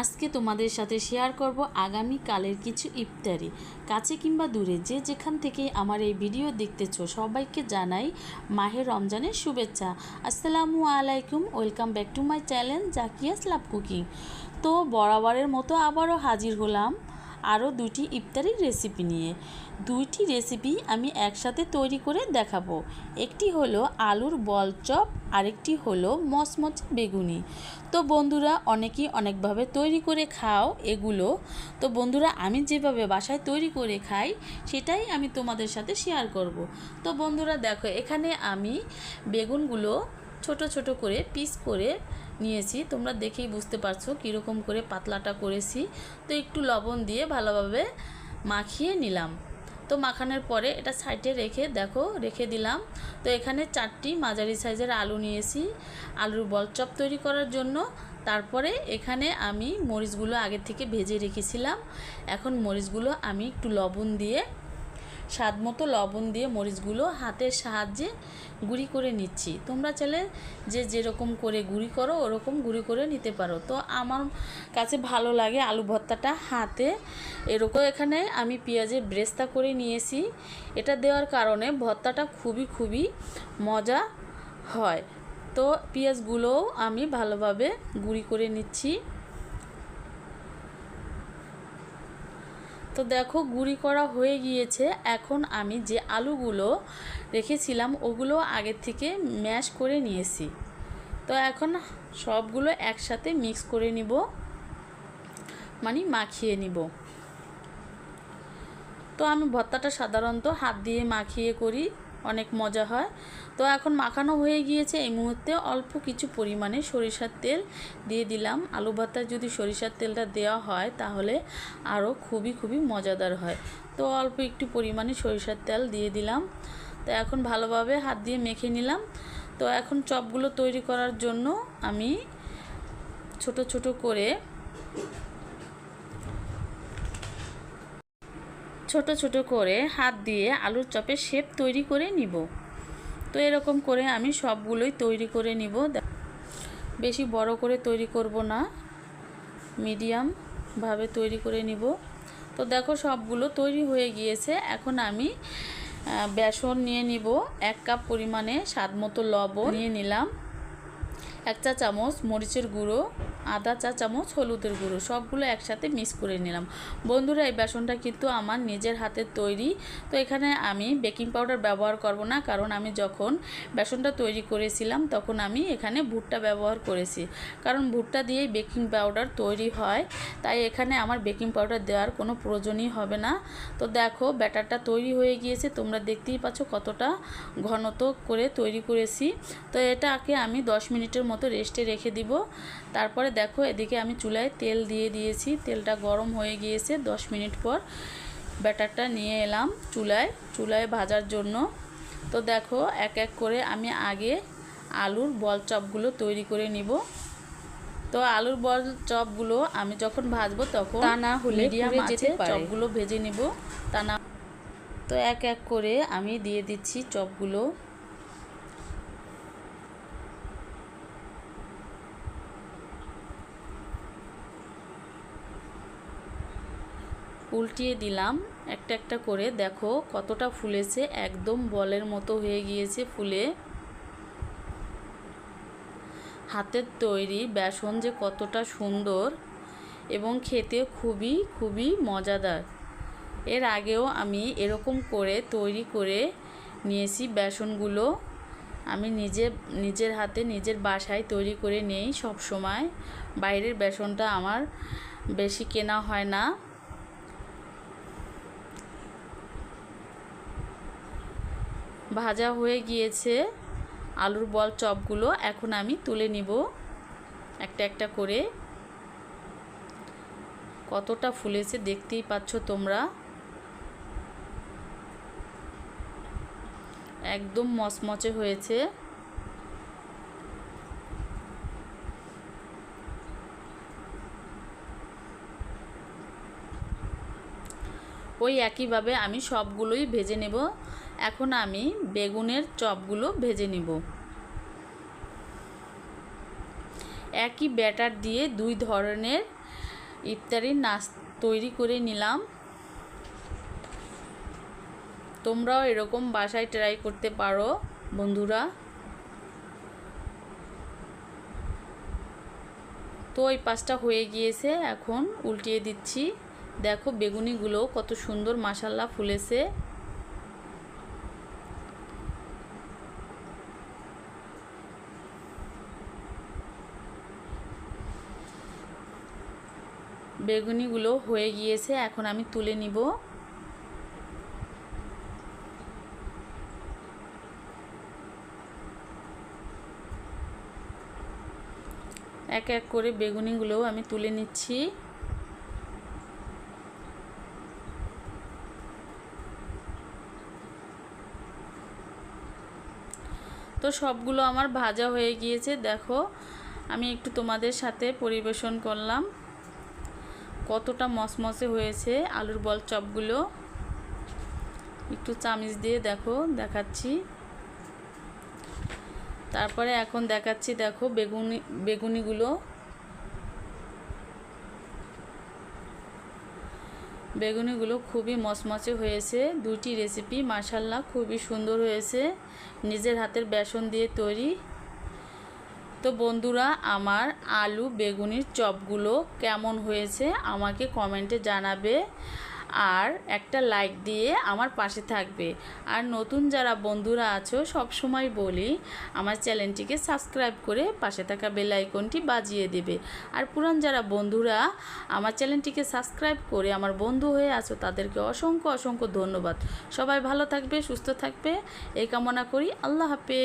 আজকে তোমাদের সাথে শেয়ার করব আগামী কালের কিছু ইফতারি। কাছে কিংবা দূরে, যে যেখান থেকে আমার এই ভিডিও দেখতেছো, সবাইকে জানাই মাহে রমজানের শুভেচ্ছা। আসসালামু আলাইকুম welcome back to my channel Zakia's love cooking তো বরাবরের মতো আবারও হাজির হলাম। আরও দুটি ইফতারির রেসিপি নিয়ে। দুইটি রেসিপি আমি একসাথে তৈরি করে দেখাবো। একটি হলো আলুর বল চপ, আরেকটি হলো মচমচে বেগুনি। তো বন্ধুরা, অনেকেই অনেকভাবে তৈরি করে খাও এগুলো। তো বন্ধুরা, আমি যেভাবে বাসায় তৈরি করে খাই, সেটাই আমি তোমাদের সাথে শেয়ার করব। তো বন্ধুরা, দেখো, এখানে আমি বেগুনগুলো ছোট ছোট করে পিস করে নিয়েছি, তোমরা দেখেই বুঝতে পারছ কীরকম করে পাতলাটা করেছি। তো একটু লবণ দিয়ে ভালোভাবে মাখিয়ে নিলাম। তো মাখানোর পরে এটা সাইডে রেখে, দেখো, রেখে দিলাম। তো এখানে চারটি মাঝারি সাইজের আলু নিয়েছি। আলুর বল চপ তৈরি করার জন্য। তারপরে এখানে আমি মরিচগুলো আগে থেকে ভেজে রেখেছিলাম। এখন মরিচগুলো আমি একটু লবণ দিয়ে স্বাদ মতো লবণ দিয়ে মরিচগুলো হাতের সাহায্যে গুঁড়ি করে নিচ্ছি। তোমরা চাইলে যে যেরকম করে গুঁড়ি করো, ওরকম গুঁড়ি করে নিতে পারো। তো আমার কাছে ভালো লাগে আলু ভর্তাটা হাতে। এরকম এখানে আমি পেঁয়াজের ব্রেস্তা করে নিয়েছি। এটা দেওয়ার কারণে ভর্তাটা খুবই খুবই মজা হয়। তো পেঁয়াজগুলোও আমি ভালোভাবে গুঁড়ি করে নিচ্ছি। তো দেখো গুঁড়ি করা হয়ে গিয়েছে। এখন আমি যে আলুগুলো রেখেছিলাম, ওগুলো আগের থেকে ম্যাশ করে নিয়েছি। তো এখন সবগুলো একসাথে মিক্স করে নিব মানে মাখিয়ে নিব। তো আমি ভর্তাটা সাধারণত হাত দিয়ে মাখিয়ে করি। অনেক মজা হয়। তো এখন মাখানো হয়ে গিয়েছে এই মুহূর্তে। অল্প কিছু পরিমাণে সরিষার তেল দিয়ে দিলাম। আলু ভর্তায় যদি সরিষার তেলটা দেওয়া হয় তাহলে আরও খুবই খুবই মজাদার হয়। তো অল্প একটু পরিমাণে সরিষার তেল দিয়ে দিলাম। তো এখন ভালোভাবে হাত দিয়ে মেখে নিলাম। তো এখন চপগুলো তৈরি করার জন্য আমি ছোট ছোট করে ছোট ছোট করে হাত দিয়ে আলুর চপের শেপ তৈরি করে নিব। তো এরকম করে আমি সবগুলোই তৈরি করে নিব। বেশি বড় করে তৈরি করব না মিডিয়াম ভাবে তৈরি করে নিব। তো দেখো সবগুলো তৈরি হয়ে গিয়েছে। এখন আমি বেসন নিয়ে নিব। এক কাপ পরিমাণে স্বাদ মতো লবণ নিয়ে নিলাম। এক চা চামচ মরিচের গুঁড়ো। আদা, চা, চামচ, হলুদের গুঁড়ো, সবগুলো একসাথে মিক্স করে নিলাম। বন্ধুরা, এই বেসনটা কিন্তু আমার নিজের হাতের তৈরি। তো এখানে আমি বেকিং পাউডার ব্যবহার করব না, কারণ আমি যখন বেসনটা তৈরি করেছিলাম, তখন আমি এখানে ভুট্টা ব্যবহার করেছি। কারণ ভুট্টা দিয়েই বেকিং পাউডার তৈরি হয়, তাই এখানে আমার বেকিং পাউডার দেওয়ার কোনো প্রয়োজনই হবে না। তো দেখো, ব্যাটারটা তৈরি হয়ে গিয়েছে, তোমরা দেখতেই পাচ্ছ কতটা ঘনত করে তৈরি করেছি। তো এটাকে আমি দশ মিনিটের মতো রেস্টে রেখে দিব। তারপরে দেখো এদিকে আমি চুলায় তেল দিয়ে দিয়েছি। তেলটা গরম হয়ে গিয়েছে দশ মিনিট পর। ব্যাটারটা নিয়ে এলাম চুলায়। চুলায় ভাজার জন্য। তো দেখো এক এক করে আমি আগে আলুর বল চপগুলো তৈরি করে নিব। তো আলুর বল চপগুলো আমি যখন ভাজবো তখন তা না হলে আছে চপগুলো ভেজে নিব। তা না তো এক এক করে আমি দিয়ে দিচ্ছি চপগুলো। উল্টিয়ে দিলাম একটা একটা করে। দেখো কতটা ফুলেছে, একদম বলের মতো হয়ে গিয়েছে ফুলে। হাতের তৈরি বেসন যে কতটা সুন্দর এবং খেতে খুবই খুবই মজাদার। এর আগেও আমি এরকম করে তৈরি করে নিয়েছি বেসনগুলো। আমি নিজে, নিজের হাতে নিজের বাসায় তৈরি করে নেই সব সময় বাইরের বেসনটা আমার বেশি কেনা হয় না। ভাজা হয়ে গিয়েছে আলুর বল চপগুলো। এখন আমি তুলে নিব একটা একটা করে। কতটা ফুলেছে দেখতেই পাচ্ছ তোমরা। একদম মচমচে হয়েছে। ওই একইভাবে আমি সবগুলোই ভেজে নেব। এখন আমি বেগুনের চপগুলো ভেজে নিব। একই ব্যাটার দিয়ে দুই ধরনের ইফতারির নাস তৈরি করে নিলাম। তোমরাও এরকম বাসায় ট্রাই করতে পারো, বন্ধুরা। তো এই পাঁচটা হয়ে গিয়েছে, এখন উল্টিয়ে দিচ্ছি। দেখো বেগুনিগুলো কত সুন্দর মাসাল্লা ফুলেছে। বেগুনিগুলো হয়ে গিয়েছে, এখন আমি তুলে নিব। এক এক করে বেগুনিগুলোও আমি তুলে নিচ্ছি। তো সবগুলো আমার ভাজা হয়ে গিয়েছে, দেখো। আমি একটু তোমাদের সাথে পরিবেশন করলাম। কতটা মসমসে হয়েছে আলুর বল চপগুলো। একটু চামিচ দিয়ে দেখো, দেখাচ্ছি। তারপরে এখন দেখাচ্ছি, দেখো, বেগুনি, বেগুনিগুলো। বেগুনিগুলো খুবই মচমচে হয়েছে। দুটি রেসিপি মাসাল্লাহ খুবই সুন্দর হয়েছে। নিজের হাতের বেসন দিয়ে তৈরি। তো বন্ধুরা, আমার আলু বেগুনির চপগুলো কেমন হয়েছে আমাকে কমেন্টে জানাবে। আর একটা লাইক দিয়ে আমার পাশে থাকবে। আর নতুন যারা বন্ধুরা আছো সব সময় বলি, আমার চ্যানেলটিকে সাবস্ক্রাইব করে পাশে থাকা বেল আইকনটি বাজিয়ে দেবে। আর পুরান যারা বন্ধুরা, আমার চ্যানেলটিকে সাবস্ক্রাইব করে আমার বন্ধু হয়ে আছো, তাদেরকে অসংখ্য অসংখ্য ধন্যবাদ। সবাই ভালো থাকবে, সুস্থ থাকবে, এই কামনা করি। আল্লাহ হাফেজ।